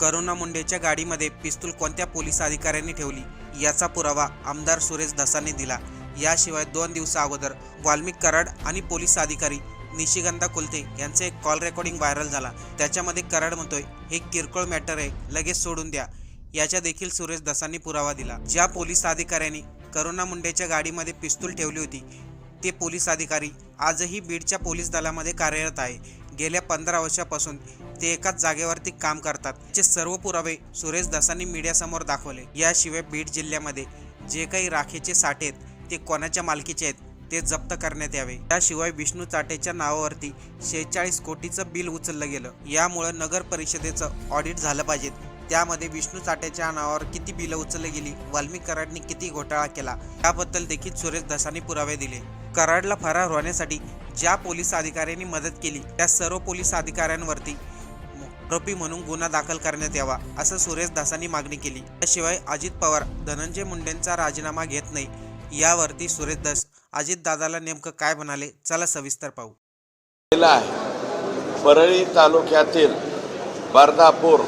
करुणा मुंडेच्या गाडीमध्ये पिस्तूल कोणत्या पोलीस अधिकाऱ्यांनी ठेवली? याचा पुरावा आमदार सुरेश धसाने दिला. याशिवाय दोन दिवसा अगोदर वाल्मिक कराड आणि पोलीस अधिकारी निशिगंधा कुलते यांचं एक कॉल रेकॉर्डिंग व्हायरल झाला. त्याच्यामध्ये कराड म्हणतोय हे किरकोळ मॅटर आहे लगेच सोडून द्या. याच्या देखील सुरेश दसांनी पुरावा दिला. ज्या पोलीस अधिकाऱ्यांनी करुणा मुंडेच्या गाडीमध्ये पिस्तूल ठेवली होती ते पोलीस अधिकारी आजही बीडच्या पोलीस दलामध्ये कार्यरत आहे. गेल्या पंधरा वर्षापासून ते एकाच जागेवरती काम करतात. चे सर्व पुरावे सुरेश दासांनी मीडियासमोर दाखवले. याशिवाय बीड जिल्ह्यामध्ये जे काही राखेचे साठे आहेत ते कोणाच्या मालकीचे आहेत ते जप्त करण्यात यावे. त्याशिवाय विष्णू चाटेच्या नावावरती शेहेचाळीस कोटीचं बिल उचललं गेलं. यामुळं नगर परिषदेचं ऑडिट झालं पाहिजे त्यामध्ये विष्णू चाटेच्या नावावर किती बिलं उचलली गेली वाल्मिक कराडनी किती घोटाळा केला त्याबद्दल देखील सुरेश दसानी पुरावे दिले. कराडला फरार होण्यासाठी ज्या पोलीस अधिकाऱ्यांनी मदत केली त्या सर्व पोलीस अधिकाऱ्यांवरती आरोपी म्हणून गुन्हा दाखल करण्यात यावा असं सुरेश दासांनी मागणी केली. त्याशिवाय अजित पवार धनंजय मुंडेंचा राजीनामा घेत नाही यावरती सुरेश दास अजित दादाला नेमकं काय म्हणाले चला सविस्तर पाहू. परळी तालुक्यातील बर्दापूर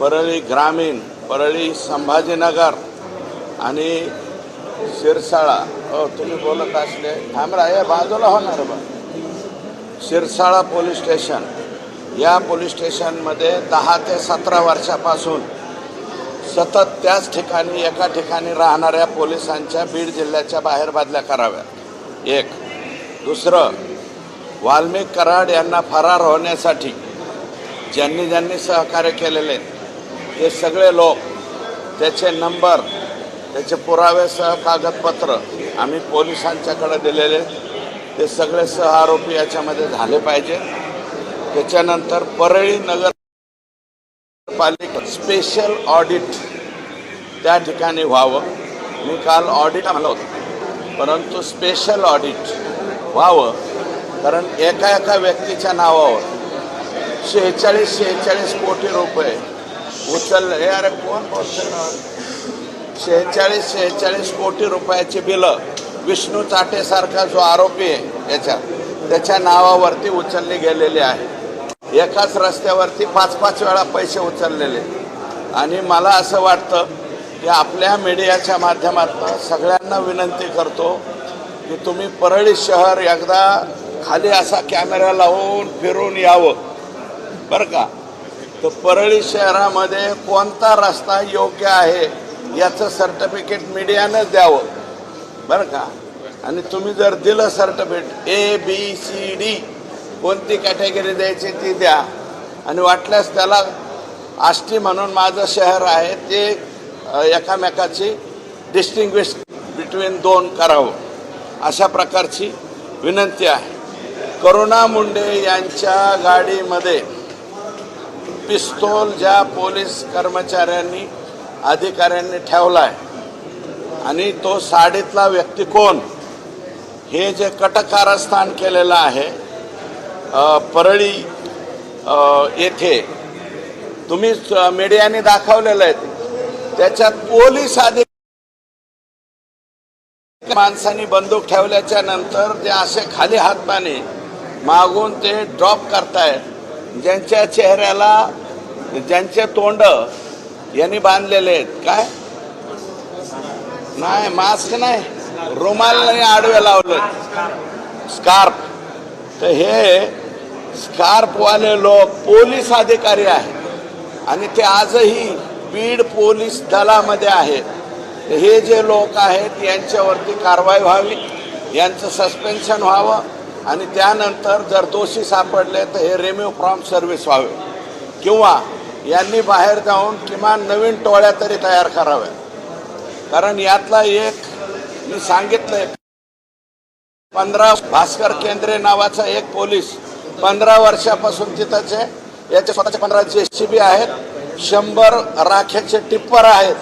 परळी ग्रामीण परळी संभाजीनगर आणि शिरसाळा. हो तुम्ही बोलत असले थांबरा हे बाजूला होणार बा. Shirsala police station. या पोलीस स्टेशनमध्ये दहा ते सतरा वर्षापासून सतत त्याच ठिकाणी एका ठिकाणी राहणाऱ्या पोलिसांच्या बीड जिल्ह्याच्या बाहेर बदल्या कराव्या. एक. दुसरं वाल्मिक कराड यांना फरार होण्यासाठी ज्यांनी ज्यांनी सहकार्य केलेले ते सगळे लोक त्याचे नंबर त्याचे पुरावेसह कागदपत्र आम्ही पोलिसांच्याकडे दिलेले. ते सगळे सह आरोपी याच्यामध्ये झाले पाहिजे. त्याच्यानंतर परळी नगरपालिका स्पेशल ऑडिट त्या ठिकाणी व्हावं. मी काल ऑडिट आलं होतं. परंतु स्पेशल ऑडिट व्हावं. कारण एका एका व्यक्तीच्या नावावर शेहेचाळीस शेहेचाळीस कोटी रुपये उचलले. अरे कोण बोलतंय? शेहेचाळीस शेहेचाळीस कोटी रुपयाची बिलं. विष्णू चाटेसारखा जो आरोपी आहे याच्या त्याच्या नावावरती उचलली गेलेली आहे. एकाच रस्त्यावरती पाच पाच वेळा पैसे उचललेले. आणि मला असं वाटतं की आपल्या मीडियाच्या माध्यमातून सगळ्यांना विनंती करतो की तुम्ही परळी शहर एकदा खाली असा कॅमेरा लावून फिरून यावं. बरं का? तर परळी शहरामध्ये कोणता रस्ता योग्य आहे? याचं सर्टिफिकेट मीडियानंच द्यावं. बरं का? आणि तुम्ही जर दिलं certificate A B C D कोणती कॅटेगरी द्यायची ती द्या. आणि वाटल्यास त्याला आष्टी म्हणून माझं शहर आहे ते एकामेकाची डिस्टिंग्विश बिटवीन दोन करावं. अशा प्रकारची विनंती आहे. करुणा मुंडे यांच्या गाडीमध्ये पिस्तोल ज्या पोलीस कर्मचाऱ्यांनी अधिकाऱ्यांनी ठेवला आहे आणि तो साडीतला व्यक्ती कोण? हे जे कटकारस्थान केलेलं आहे परळी येथे. तुम्ही मीडियाने दाखवलेलं आहे. त्याच्यात पोलीस अधिक माणसांनी बंदूक ठेवल्याच्या नंतर ते असे खाली हाताने मागून ते ड्रॉप करतायत. ज्यांच्या चेहऱ्याला ज्यांचे तोंड यांनी बांधलेले आहेत. काय? नाही मास्क नाही. रुमालने आडवे लावले. स्कार्फ तर हे स्कार्फवाले लोक पोलीस अधिकारी आहेत. आणि ते आजही बीड पोलीस दलामध्ये आहेत. तर हे जे लोक आहेत यांच्यावरती कारवाई व्हावी यांचं सस्पेन्शन व्हावं आणि त्यानंतर जर दोषी सापडले तर हे रिम्यू फ्रॉम सर्व्हिस व्हावे. किंवा यांनी बाहेर जाऊन किमान नवीन टोळ्या तरी तयार कराव्या. कारण यातला एक मी सांगितलंय पंधरा भास्कर केंद्रे नावाचा एक पोलीस पंधरा वर्षापासून तिथंचे याचे स्वतःचे पंधरा जे सी बी आहेत शंभर राखेचे टिप्पर आहेत.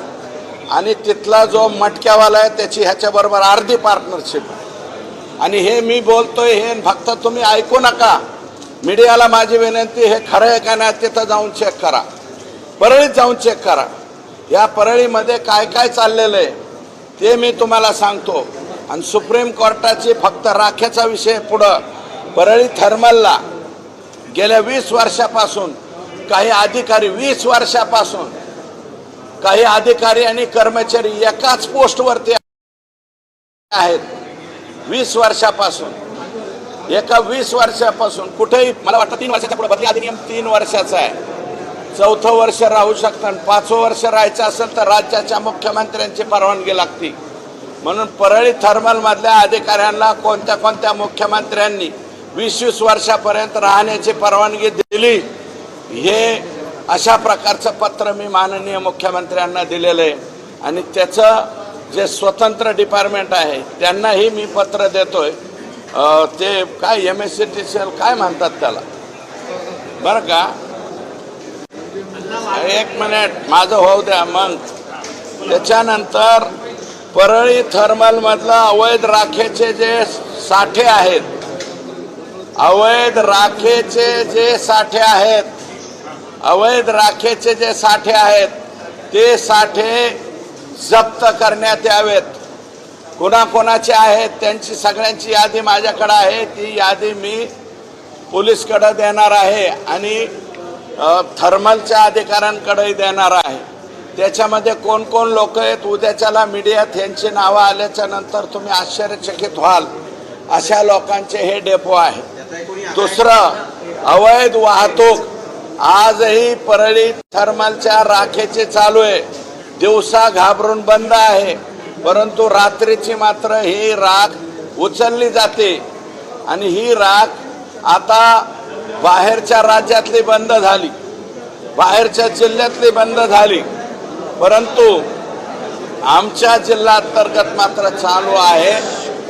आणि तिथला जो मटक्यावाला आहे त्याची ह्याच्याबरोबर अर्धी पार्टनरशिप आणि हे मी बोलतोय हे फक्त तुम्ही ऐकू नका. मीडियाला माझी विनंती हे खरं आहे का नाही तिथं जाऊन चेक करा. परळीत जाऊन चेक करा. या परळीमध्ये काय काय चाललेलं आहे ते मी तुम्हाला सांगतो. आणि सुप्रीम कोर्टाची फक्त राखेचा विषय पुढं. परळी थर्मलला गेल्या वीस वर्षापासून काही अधिकारी वीस वर्षापासून काही अधिकारी आणि कर्मचारी एकाच पोस्टवरती आहेत. वीस वर्षापासून. एका वीस वर्षापासून कुठेही मला वाटतं तीन वर्षाच्या पुढे बदली अधिनियम तीन वर्षाचा आहे. चौथं वर्ष राहू शकतं आणि पाचवं वर्ष राहायचं असेल तर राज्याच्या मुख्यमंत्र्यांची परवानगी लागते. म्हणून परळी थर्मलमधल्या अधिकाऱ्यांना कोणत्या कोणत्या मुख्यमंत्र्यांनी वीस वीस वर्षापर्यंत राहण्याची परवानगी दिली हे अशा प्रकारचं पत्र मी माननीय मुख्यमंत्र्यांना दिलेलं आहे. आणि त्याचं जे स्वतंत्र डिपार्टमेंट आहे त्यांनाही मी पत्र देतोय. आहे ते काय M S C T C L काय म्हणतात त्याला? बरं का? एक मिनिट माझं होऊ द्या मग. त्याच्यानंतर परळी थर्मलमधलं अवैध राखेचे जे साठे आहेत अवैध राखेचे जे साठे आहेत अवैध राखेचे जे साठे आहेत ते साठे जप्त करण्यात यावेत. कोणाकोणाचे आहेत त्यांची सगळ्यांची यादी माझ्याकडं आहे. ती यादी मी पोलीसकडं देणार आहे आणि थर्मलच्या अधिकाऱ्यांकडेही देणार आहे. त्याच्यामध्ये कोण कोण लोक आहेत उद्याच्याला मीडियात यांची नावं आल्याच्यानंतर तुम्ही आश्चर्यचकित व्हाल. अशा लोकांचे हे डेपो आहे. दुसरं अवैध वाहतूक. आजही परळी थर्मलच्या राखेचे चालू आहे. दिवसा घाबरून बंद आहे. परंतु रात्रीची मात्र ही राख उचलली जाते. आणि ही राख आता बाहेरच्या राज्यातली बंद झाली. बाहेरच्या जिल्ह्यातली बंद झाली. परंतु आमच्या जिल्हा अंतर्गत मात्र चालू आहे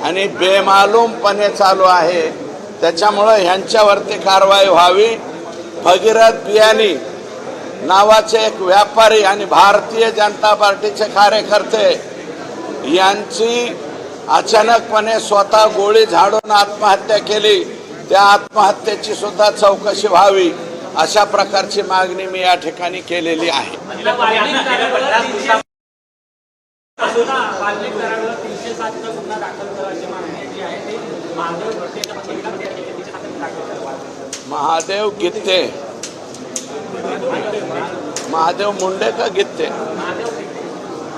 आणि बेमालूमपणे चालू आहे. त्याच्यामुळं ह्यांच्यावरती कारवाई व्हावी. भगीरथ बियानी नावाचे एक व्यापारी आणि भारतीय जनता पार्टीचे कार्यकर्ते यांची अचानकपणे स्वतः गोळी झाडून आत्महत्या केली. त्या आत्महत्येची सुद्धा चौकशी व्हावी अशा प्रकारची मागणी मी या ठिकाणी केलेली आहे. महादेव करा. महादेव गित्ते. महादेव मुंडे का गित्ते.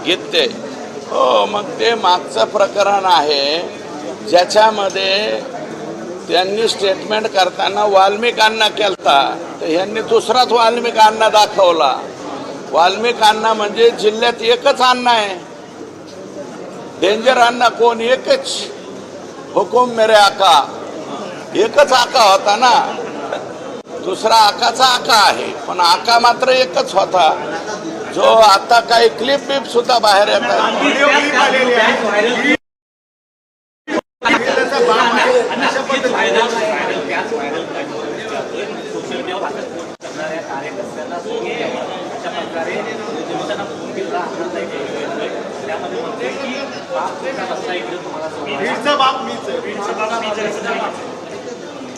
गित्ते. हो मग ते मागचं प्रकरण आहे ज्याच्यामध्ये त्यांनी स्टेटमेंट करताना वाल्मिकांना केलता. तर ह्यांनी दुसराच वाल्मिकांना दाखवला. वाल्मिकांना म्हणजे जिल्ह्यात एकच अन्न आहे. डेंजर अन्न कोण? एकच. हुकुम मेरे आका. एकच आका होता ना. दुसरा आकाचा आका आहे. पण आका मात्र एकच होता. जो आता काही क्लिप बिप सुद्धा बाहेर येतात आहे. बाप बाप मीच आहे बीडचा बाप मी जयचा बाप.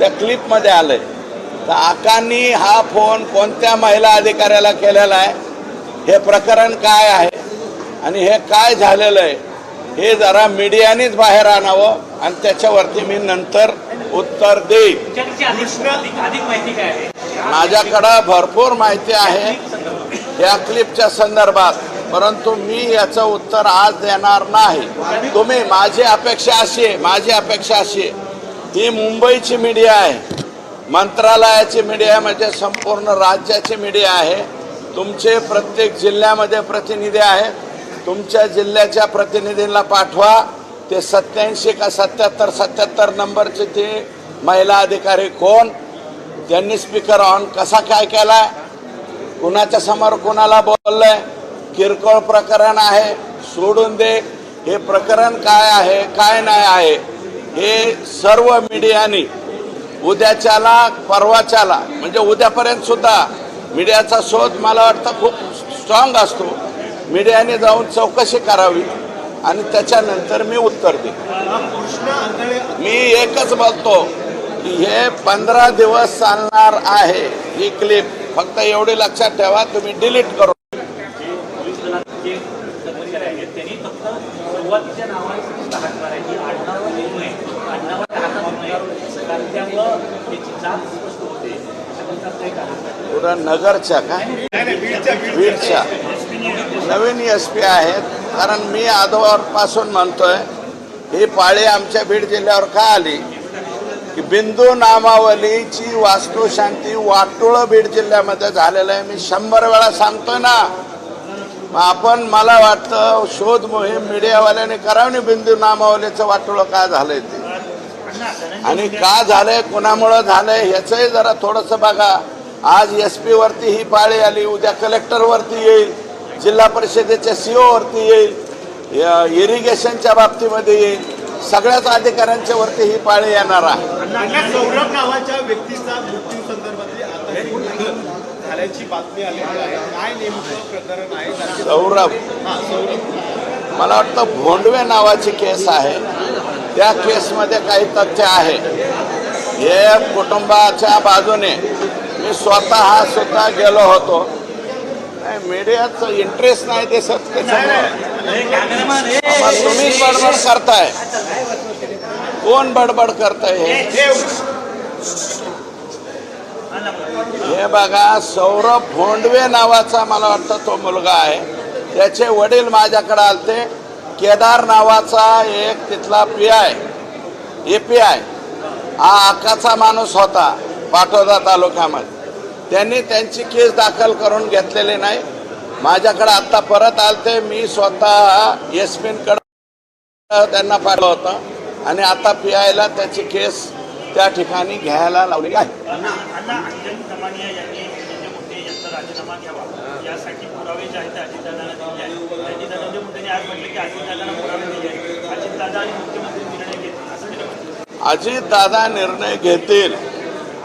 त्या क्लिपमध्ये आलंय. तर आकांनी हा फोन कोणत्या महिला अधिकाऱ्याला केलेला आहे? हे प्रकरण काय आहे? आणि हे काय झालेलं आहे? हे जरा मीडियानेच बाहेर आणावं आणि त्याच्यावरती मी नंतर उत्तर देईन. आहे? माझ्याकडं भरपूर माहिती आहे या क्लिपच्या संदर्भात परंतु मी याचं उत्तर आज देणार नाही. तुम्ही माझी अपेक्षा अशी आहे माझी अपेक्षा अशी आहे. ही मुंबईची मीडिया आहे. मंत्रालयाची मीडिया म्हणजे संपूर्ण राज्याची मीडिया आहे. तुमचे प्रत्येक जिल्ह्यामध्ये प्रतिनिधी आहे. तुमच्या जिल्ह्याच्या प्रतिनिधींना पाठवा. ते सत्याऐंशी का सत्याहत्तर सत्याहत्तर नंबरचे ते महिला अधिकारी कोण? त्यांनी स्पीकर ऑन कसा काय केलाय? कुणाच्या समोर कुणाला बोललंय? किरकोळ प्रकरण आहे. सोडून दे. हे प्रकरण काय आहे काय नाही आहे? हे सर्व मीडियाने उद्याच्याला परवाच्याला म्हणजे उद्यापर्यंत सुद्धा मीडियाचा शोध मला वाटतं खूप स्ट्रॉंग असतो. मीडियाने जाऊन चौकशी करावी आणि त्याच्यानंतर मी उत्तर देईन. मी एकच बोलतो की हे पंधरा दिवस चालणार आहे ही क्लिप फक्त एवढी लक्षात ठेवा तुम्ही डिलीट करू जे पोलीस दलात जे कर्मचारी आहेत त्यांनी फक्त सुरुवातीच्या नावाने हाकणार आहे की आडनावर येऊ नये आडनावर हाकणार नाही कारण त्यामुळं त्याची पुढं नगरच्या का? बीडच्या. नवीन एस पी आहेत. कारण मी आदोवरपासून म्हणतोय ही पाळी आमच्या बीड जिल्ह्यावर का आली? की बिंदू नामावलीची वास्तुशांती वाटोळं बीड जिल्ह्यामध्ये झालेलं आहे. मी शंभर वेळा सांगतोय ना. मग आपण मला वाटतं शोध मोहीम मीडियावाल्याने करावी बिंदू नामावलीचं वाटोळं का झालंय ते? आणि का झालंय कोणामुळं झालंय ह्याचंही जरा थोडंसं बघा. आज एस पी वरती ही पाळी आली उद्या कलेक्टर वरती येईल जिल्हा परिषदेच्या सीओ वरती येईल इरिगेशनच्या बाबतीमध्ये येईल. सगळ्याच अधिकाऱ्यांच्या वरती ही पाळी येणार आहे. नावाच्या व्यक्तीचा मृत्यू हा सौरभ. मला वाटतं भोंडवे नावाची केस आहे. त्या केसमध्ये काही तथ्य आहे. हे कुटुंबाच्या बाजूने मी स्वतः सुद्धा गेलो होतो. मीडियाचं इंटरेस्ट नाही दिसत तुम्हीच बडबड करताय. कोण बडबड करताय हे? हे बघा सौरभ भोंडवे नावाचा मला वाटतं तो मुलगा आहे. त्याचे वडील माझ्याकडे आलते. केदार नावाचा एक तिथला P I A P I हा अक्काचा माणूस होता पाटोदा तालुक्यामध्ये. त्यांनी त्यांची केस दाखल करून घेतलेली नाही. माझ्याकडे आत्ता परत आलते मी स्वतः एस त्यांना पाठवलं होतं आणि आता पी आयला त्याची केस त्या ठिकाणी घ्यायला लावली आहे. आज म्हटलं की अजितदादांना अजितदादा आणि मुख्यमंत्री निर्णय घेतील असं ते म्हटलं अजितदादा निर्णय घेतील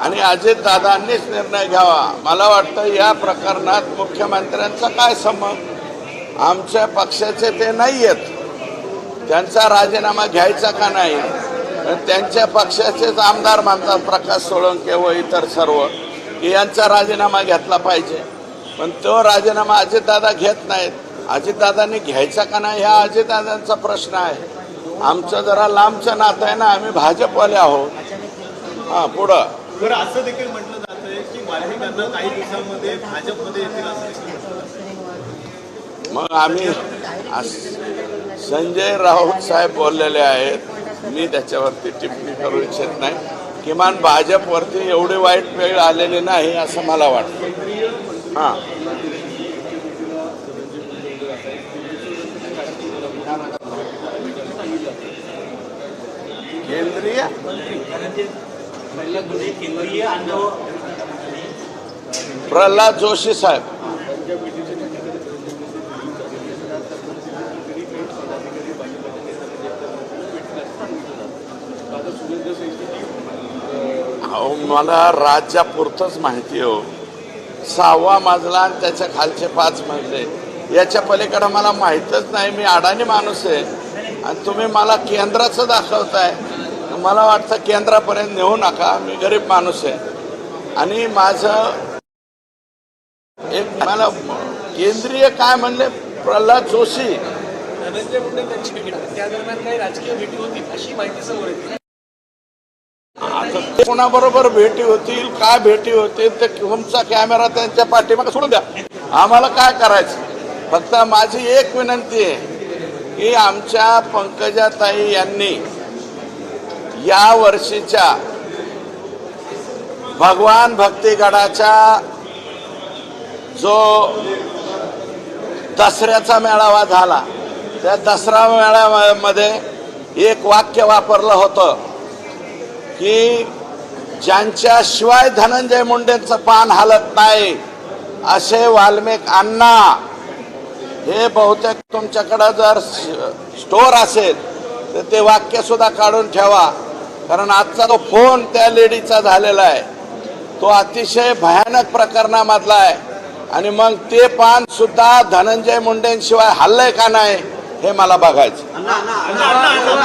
आणि अजितदादांनीच निर्णय घ्यावा. मला वाटतं या प्रकरणात मुख्यमंत्र्यांचा काय संबंध? आमच्या पक्षाचे ते नाही आहेत त्यांचा राजीनामा घ्यायचा का नाही? त्यांच्या पक्षाचेच आमदार मानतात प्रकाश सोळंके व इतर सर्व की यांचा राजीनामा घेतला पाहिजे. पण तो राजीनामा अजितदादा घेत नाहीत. अजितदादांनी घ्यायचा का नाही हा अजितदादांचा प्रश्न आहे. आमचं जरा लांबचं नातं आहे ना आम्ही भाजपवाले आहोत. हां पुढं. बरं असं देखील म्हटलं जात आहे की काही दिवसांमध्ये भाजपमध्ये येतील असं देखील म्हटलं जातंय. मग आम्ही संजय राऊत साहेब बोललेले आहेत. मी त्याच्यावरती टिप्पणी करू इच्छित नाही. किमान भाजपवरती एवढी वाईट वेळ आलेली नाही असं मला वाटतं. हां. केंद्रीय? प्रल्हाद जोशी साहेब. अहो मला राज्यापुरतंच माहिती हो. सहावा मजला आणि त्याच्या खालचे पाच मजले. याच्या पलीकडं मला माहीतच नाही मी अडाणी माणूस आहे. आणि तुम्ही मला केंद्राचं दाखवताय. मला वाटतं केंद्रापर्यंत नेऊ नका. मी गरीब माणूस आहे. आणि माझं एक मला केंद्रीय काय म्हणले? प्रल्हाद जोशी. धनंजय मुंडे त्यांची भेट त्या दरम्यान काही राजकीय भेटी होती अशी माहिती समोर येते. आता ते कोणाबरोबर भेटी होतील काय भेटी होतील ते तुमचा कॅमेरा त्यांच्या पाठीमागे सोडून द्या. आम्हाला काय करायचं? फक्त माझी एक विनंती आहे की आमच्या पंकजाताई यांनी या वर्षीच्या भगवान भक्तीगडाच्या जो दसऱ्याचा मेळावा झाला त्या दसरा मेळाव्यामध्ये एक वाक्य वापरलं होतं की ज्यांच्याशिवाय धनंजय मुंडेंचं पान हलत नाही असे वाल्मिक अण्णा हे बहुतेक तुमच्याकडं जर स्टोअर असेल तर ते वाक्य सुद्धा काढून ठेवा. कारण आजचा तो फोन त्या लेडीचा झालेला आहे तो अतिशय भयानक प्रकरणामधला आहे. आणि मग ते पान सुद्धा धनंजय मुंडेंशिवाय हल्लंय का नाही हे मला बघायचं.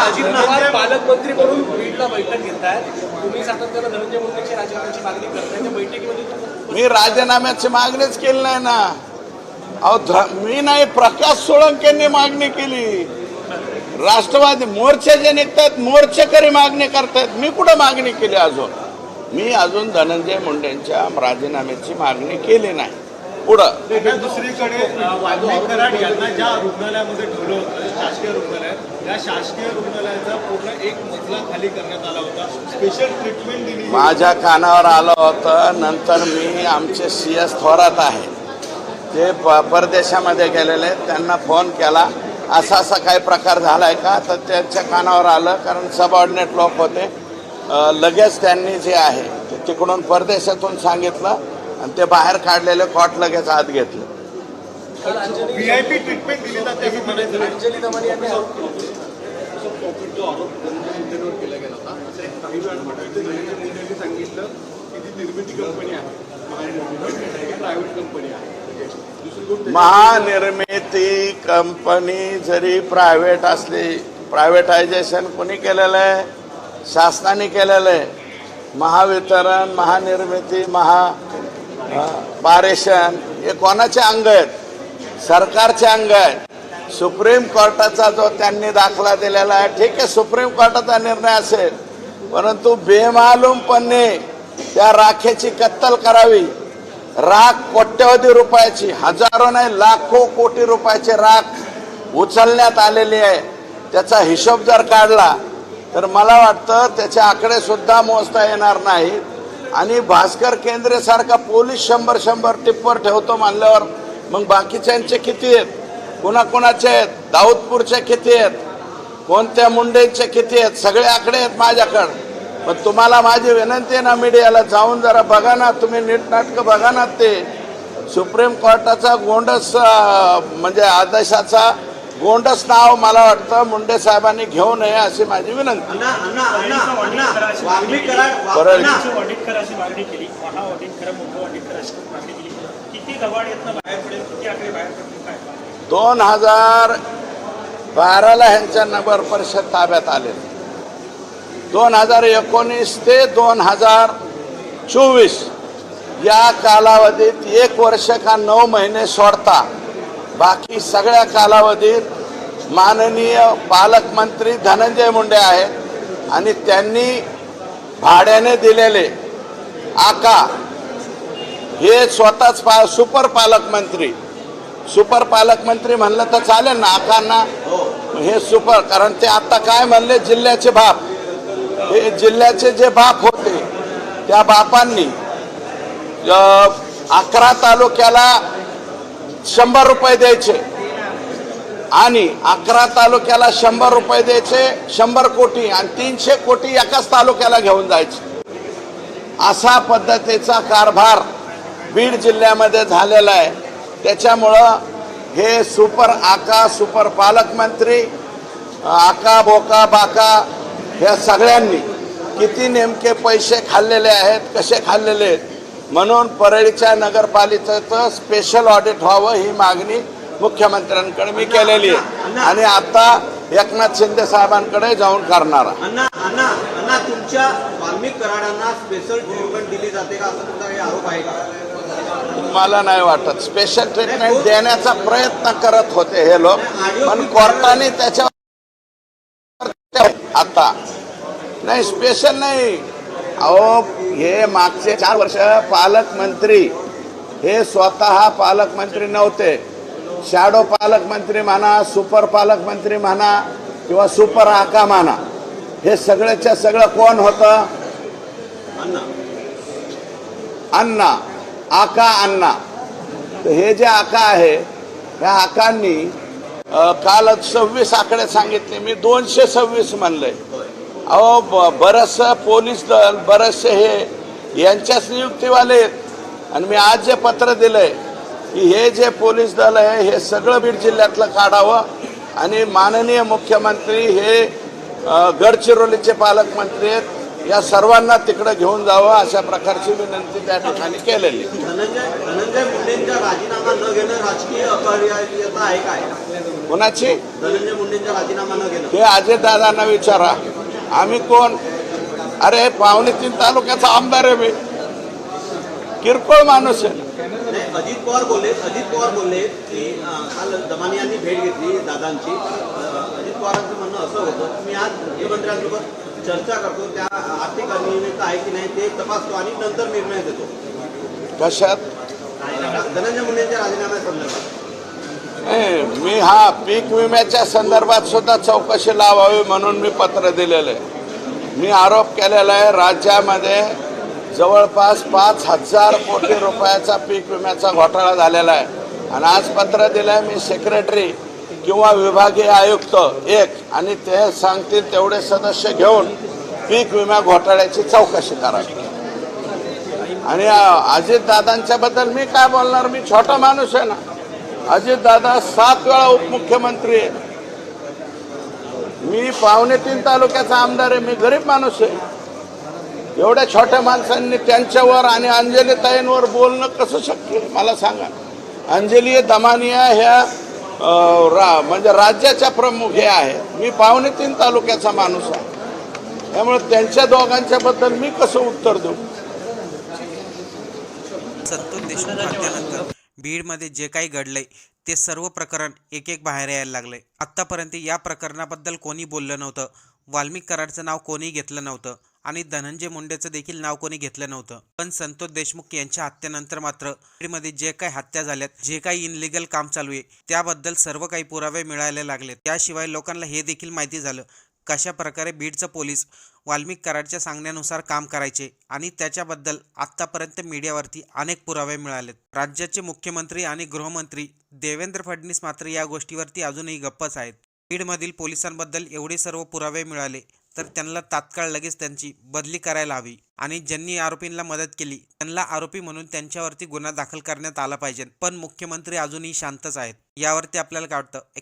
अजित पवार पालकमंत्री म्हणून बीडला बैठक घेत आहेत तुम्ही सातत्यानं धनंजय मुंडेची राजीनाम्याची मागणी करताय त्या बैठकीमध्ये तुम्ही- मी राजीनाम्याची मागणीच केली नाही ना. अहो मी नाही प्रकाश सोळंकेंनी मागणी केली. राष्ट्रवादी मोर्चे जे निघतात मोर्चेकरी मागणी करतायत. मी कुठं मागणी केली अजून? मी अजून धनंजय मुंडेंच्या राजीनाम्याची मागणी केली नाही. पुढं. दुसरीकडे कराड यांना ज्या रुग्णालयामध्ये ठेवलं होतं शासकीय रुग्णालयात त्या शासकीय रुग्णालयाचा पूर्ण एक मजला खाली करण्यात आला होता. स्पेशल ट्रीटमेंट दिली. माझ्या कानावर आलं होतं. नंतर मी आमचे सी एस थोरात आहे ते परदेशामध्ये गेलेले आहेत. त्यांना फोन केला. असा असा काही प्रकार झाला आहे का? तर त्यांच्या कानावर आलं कारण सबऑर्डिनेट लोक होते. लगेच त्यांनी जे आहे ते तिकडून परदेशातून सांगितलं आणि ते बाहेर काढलेले कॉट लगेच आत घेतलं. सांगितलं की ती निर्मिती कंपनी आहे प्रायव्हेट कंपनी आहे. महानिर्मिती कंपनी जरी प्रायव्हेट असली प्रायव्हेटायझेशन कोणी केलेलं आहे? शासनाने केलेलं आहे. महावितरण महानिर्मिती महा अ, पारेषण हे कोणाचे अंग आहेत? सरकारचे अंग आहेत. सुप्रीम कोर्टाचा जो त्यांनी दाखला दिलेला आहे ठीक आहे सुप्रीम कोर्टाचा निर्णय असेल परंतु बेमालूमपणे त्या राखेची कत्तल करावी. राख कोट्यवधी रुपयाची हजारो नाही लाखो कोटी रुपयाची राख उचलण्यात आलेली आहे. त्याचा हिशोब जर काढला तर मला वाटतं त्याचे आकडे सुद्धा मोजता येणार नाहीत आणि भास्कर केंद्रेसारखा पोलीस शंभर शंभर टिप्पर ठेवतो मानल्यावर मग बाकीच्यांचे किती आहेत? कुणाकुणाचे आहेत? दाऊदपूरचे किती आहेत? कोणत्या मुंडेचे किती आहेत? सगळे आकडे आहेत माझ्याकडं. पण तुम्हाला माझी विनंती आहे ना मीडियाला जाऊन जरा बघा ना तुम्ही नीटनाटकं बघा ना ते. सुप्रीम कोर्टाचा गोंडस म्हणजे आदेशाचा गोंडस नाव मला वाटतं मुंडे साहेबांनी घेऊ नये अशी माझी विनंती. वाल्मिक परळी. ऑडिट करा अशी मागणी केली. महा ऑडिट करा मोठं ऑडिट करा अशी मागणी केली. किती गवाड येतनं बाहेर पडेल किती आकडे बाहेर पडतील काय दोन हजार बाराला ह्यांच्या नगर परिषद ताब्यात आले दोन हजार एकोणीस ते दोन हजार चोवीस. या कालावधीत एक वर्ष का नऊ महिने सोडता. बाकी सगळ्या कालावधीत माननीय पालकमंत्री धनंजय मुंडे आहेत आणि त्यांनी भाड्याने दिलेले आका हे स्वतःच पा सुपर पालकमंत्री. सुपर पालकमंत्री म्हणलं तर चालेल ना आकांना. हे. सुपर कारण ते आता काय म्हणले जिल्ह्याचे बाप. हे जिल्ह्याचे जे बाप होते त्या बापांनी अकरा तालुक्याला शंभर रुपये द्यायचे. आणि अकरा तालुक्याला शंभर रुपये द्यायचे शंभर कोटी आणि तीनशे कोटी एकाच तालुक्याला घेऊन जायचे. असा पद्धतीचा कारभार बीड जिल्ह्यामध्ये झालेला आहे. त्याच्यामुळं हे सुपर आका सुपर पालकमंत्री आका बोका बाका ह्या सगळ्यांनी किती नेमके पैसे खाल्लेले आहेत कसे खाल्लेले आहेत. म्हणून परळीच्या नगरपालिकेचं स्पेशल ऑडिट व्हावं ही मागणी मुख्यमंत्र्यांकडे मी केलेली आहे. आणि आता एकनाथ शिंदे साहेबांकडे जाऊन करणार आहे. अण्णा अण्णा अण्णा तुमच्या वाल्मिक कराडांना स्पेशल ट्रीटमेंट दिली जाते का? असं तुमचा काही आरोप आहे का? मला नाही वाटत. स्पेशल ट्रीटमेंट देण्याचा प्रयत्न करत होते हे लोक. पण कोर्टाने त्याच्यावर आता नाही स्पेशल नाही. अहो हे मागचे चार वर्ष पालकमंत्री हे स्वतः पालकमंत्री नव्हते. शॅडो पालकमंत्री म्हणा सुपर पालकमंत्री म्हणा किंवा सुपर आका म्हणा हे सगळ्याच्या सगळं कोण होतं? अण्णा. आका अण्णा. तर हे जे आका आहे ह्या आकांनी काल सव्वीस आकडे सांगितले मी दोनशे सव्वीस म्हणले अहो ब बरंचसं पोलीस दल बरेचसे हे यांच्याच नियुक्तीवाले आहेत. आणि मी आज जे पत्र दिलंय की हे जे पोलीस दल आहे हे सगळं बीड जिल्ह्यातलं काढावं. आणि माननीय मुख्यमंत्री हे गडचिरोलीचे पालकमंत्री आहेत. या सर्वांना तिकडे घेऊन जावं अशा प्रकारची विनंती त्या ठिकाणी केलेली. धनंजय धनंजय मुंडेंचा राजीनामा न घेणं राजकीय आहे कोणाची? धनंजय मुंडेंचा राजीनामा न घेणं. ते अजितदादांना विचारा. आम्ही कोण? अरे पावणे तीन तालुक्याचा आमदार आहे मी. किरकोळ माणूस आहे. अजित पवार बोलले अजित पवार बोलले की काल दमानी यांनी भेट घेतली दादांची. अजित पवारांचं म्हणणं असं होतं की मी आज मुख्यमंत्र्यांसोबत चर्चा करतो त्या आर्थिक अनियमितता आहे की नाही ते तपासतो आणि नंतर निर्णय देतो. कशात? धनंजय मुंडेंच्या राजीनाम्यासंदर्भात. मी हा पीक विम्याच्या संदर्भात सुद्धा चौकशी लावावी म्हणून मी पत्र दिलेलं आहे. मी आरोप केलेला आहे राज्यामध्ये जवळपास पाच हजार कोटी रुपयाचा पीक विम्याचा घोटाळा झालेला आहे. आणि आज पत्र दिलं आहे मी सेक्रेटरी किंवा विभागीय आयुक्त एक आणि ते सांगतील तेवढे सदस्य घेऊन पीक विमा घोटाळ्याची चौकशी करावी आणि अजितदादांच्याबद्दल बद्दल मी काय बोलणार? मी छोटा माणूस आहे ना. अजितदादा सात वेळा उपमुख्यमंत्री आहे मी पावणे तीन तालुक्याचा आमदार आहे मी गरीब माणूस आहे. एवढ्या छोट्या माणसांनी त्यांच्यावर आणि अंजली ताईंवर बोलणं कसं शक्य मला सांगा अंजली दमानिया ह्या रा म्हणजे राज्याच्या प्रमुख हे आहेत. मी पावणे तीन तालुक्याचा माणूस आहे. त्यामुळे त्यांच्या दोघांच्या बद्दल मी कसं उत्तर देऊ? संतोष देशमुख बीडमध्ये जे काही घडलंय ते सर्व प्रकरण एक एक बाहेर यायला लागले. आत्तापर्यंत या प्रकरणाबद्दल कोणी बोललं नव्हतं. वाल्मिक कराडचं नाव कोणी घेतलं नव्हतं आणि धनंजय मुंडेचं देखील नाव कोणी घेतलं नव्हतं. पण संतोष देशमुख यांच्या हत्येनंतर मात्र बीडमध्ये जे काही हत्या झाल्यात जे काही इनलिगल काम चालू आहे त्याबद्दल सर्व काही पुरावे मिळायला लागले त्याशिवाय लोकांना हे देखील माहिती झालं कशा प्रकारे बीडचं पोलीस वाल्मिक कराडच्या सांगण्यानुसार काम करायचे आणि त्याच्याबद्दल आत्तापर्यंत मीडियावरती अनेक पुरावे मिळालेत. राज्याचे मुख्यमंत्री आणि गृहमंत्री देवेंद्र फडणवीस मात्र या गोष्टीवरती अजूनही गप्पच आहेत. बीडमधील पोलिसांबद्दल एवढे सर्व पुरावे मिळाले तर त्यांना तात्काळ लगेच त्यांची बदली करायला हवी आणि ज्यांनी आरोपींना मदत केली त्यांना आरोपी म्हणून त्यांच्यावरती गुन्हा दाखल करण्यात आला पाहिजे. पण मुख्यमंत्री अजूनही शांतच आहेत. यावरती आपल्याला काय वाटतं?